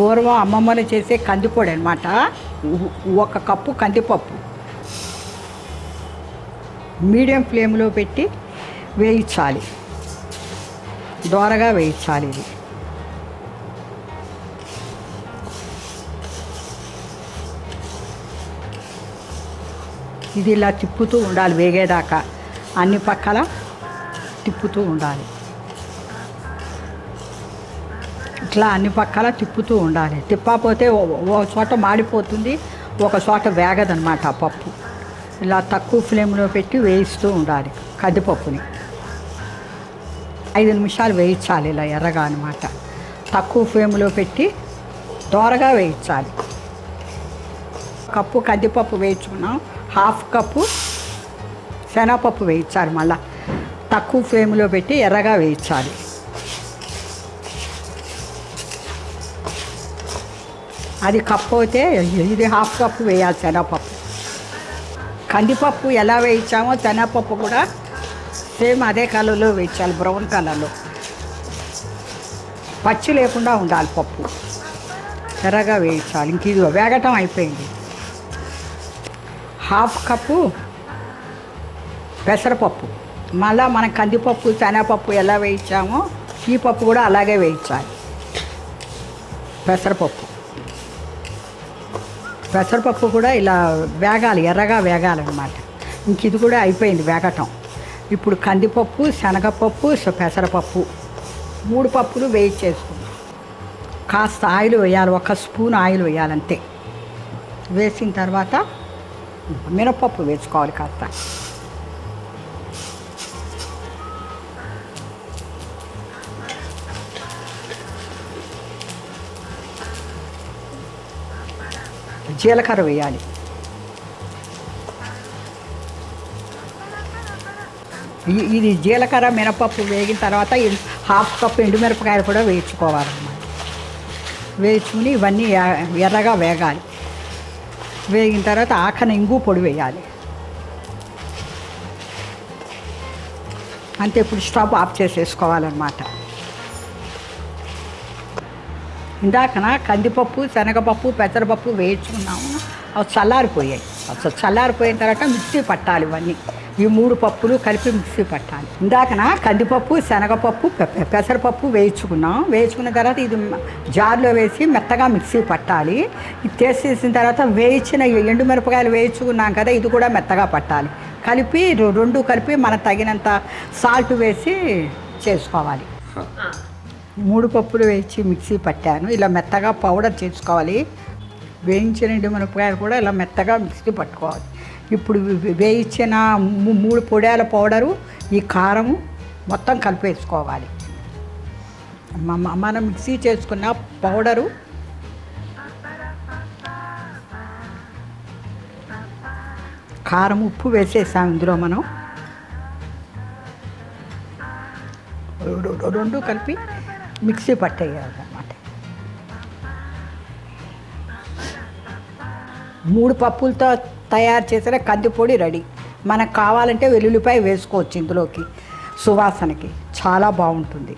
పూర్వం అమ్మమ్మలు చేసే కందిపొడి అనమాట ఒక కప్పు కందిపప్పు. మీడియం ఫ్లేమ్లో పెట్టి వేయించాలి. దోరగా వేయించాలి ఇది. ఇది ఇలా తిప్పుతూ ఉండాలి వేగేదాకా. అన్ని పక్కల తిప్పుతూ ఉండాలి. ఇట్లా అన్ని పక్కల తిప్పుతూ ఉండాలి. తిప్పకపోతే ఓ- చోట మాడిపోతుంది. ఒక చోట వేగదనమాట ఆ పప్పు. ఇలా తక్కువ ఫ్లేమ్లో పెట్టి వేయిస్తూ ఉండాలి కందిపప్పుని. ఐదు నిమిషాలు వేయించాలి ఇలా ఎర్రగా అనమాట తక్కువ ఫ్లేమ్లో పెట్టి దోరగా వేయించాలి. కప్పు కందిపప్పు వేయించుకున్నాం. హాఫ్ కప్పు శనగపప్పు వేయించాలి మళ్ళీ. తక్కువ ఫ్లేమ్లో పెట్టి ఎర్రగా వేయించాలి. అది కప్పు అయితే ఇది హాఫ్ కప్పు వేయాలి శనగపప్పు. కందిపప్పు ఎలా వేయించామో శనగపప్పు కూడా సేమ్ అదే కలర్లో వేయించాలి బ్రౌన్ కలర్లో. పచ్చి లేకుండా ఉండాలి పప్పు. ఎర్రగా వేయించాలి. ఇంక ఇది వేగటం అయిపోయింది. హాఫ్ కప్పు పెసరపప్పు. మళ్ళీ మనం కందిపప్పు శనగపప్పు ఎలా వేయించామో ఈ పప్పు కూడా అలాగే వేయించాలి. పెసరపప్పు. పెసరపప్పు కూడా ఇలా వేగాలి ఎర్రగా వేగాలన్నమాట. ఇంక ఇది కూడా అయిపోయింది వేగటం. ఇప్పుడు కందిపప్పు శనగపప్పు పెసరపప్పు మూడు పప్పులు వేయించేసుకున్నాం కాస్త ఆయిల్ వేయాలి ఒక స్పూన్ ఆయిల్ వేయాలంతే. వేసిన తర్వాత మినపప్పు వేసుకోవాలి కాస్త. జీలకర్ర వేయాలి. ఇది జీలకర్ర మినపప్పు వేగిన తర్వాత హాఫ్ కప్ ఎండుమిరపకాయలు కూడా వేయించుకోవాలన్నమాట వేయించుకుని ఇవన్నీ ఎర్రగా వేగాలి. వేగిన తర్వాత ఆఖన ఇంగు పొడి వేయాలి. అంతే ఇప్పుడు స్టవ్ ఆఫ్ చేసేసుకోవాలన్నమాట. ఇందాకన కందిపప్పు శనగపప్పు పెసరపప్పు వేయించుకున్నాము. అవి చల్లారిపోయాయి. అసలు చల్లారిపోయిన తర్వాత మిక్సీ పట్టాలి ఇవన్నీ. ఈ మూడు పప్పులు కలిపి మిక్సీ పట్టాలి. ఇందాకన కందిపప్పు శనగపప్పు పెసరపప్పు వేయించుకున్నాం వేయించుకున్న తర్వాత ఇది జార్లో వేసి మెత్తగా మిక్సీ పట్టాలి. ఇది చేసేసిన తర్వాత వేయించిన ఎండు ఎండుమిరపకాయలు వేయించుకున్నాం కదా ఇది కూడా మెత్తగా పట్టాలి. కలిపి రెండు కలిపి మనకు తగినంత సాల్ట్ వేసి చేసుకోవాలి. మూడు పప్పులు వేయించి మిక్సీ పట్టాను. ఇలా మెత్తగా పౌడర్ చేసుకోవాలి. వేయించిన మిరపకాయలు కూడా ఇలా మెత్తగా మిక్సీ పట్టుకోవాలి. ఇప్పుడు వేయించిన మూ- మూడు పొడాల పౌడరు ఈ కారము మొత్తం కలిపేసుకోవాలి. మ- మనం మిక్సీ చేసుకున్న పౌడరు. కారం ఉప్పు వేసేసాం ఇందులో మనం. రెండు కలిపి మిక్సీ పట్టేయాలన్నమాట మూడు పప్పులతో తయారు చేసిన కందిపొడి రెడీ. మనకు కావాలంటే వెల్లుల్లిపాయ వేసుకోవచ్చు ఇందులోకి. సువాసనకి చాలా బాగుంటుంది.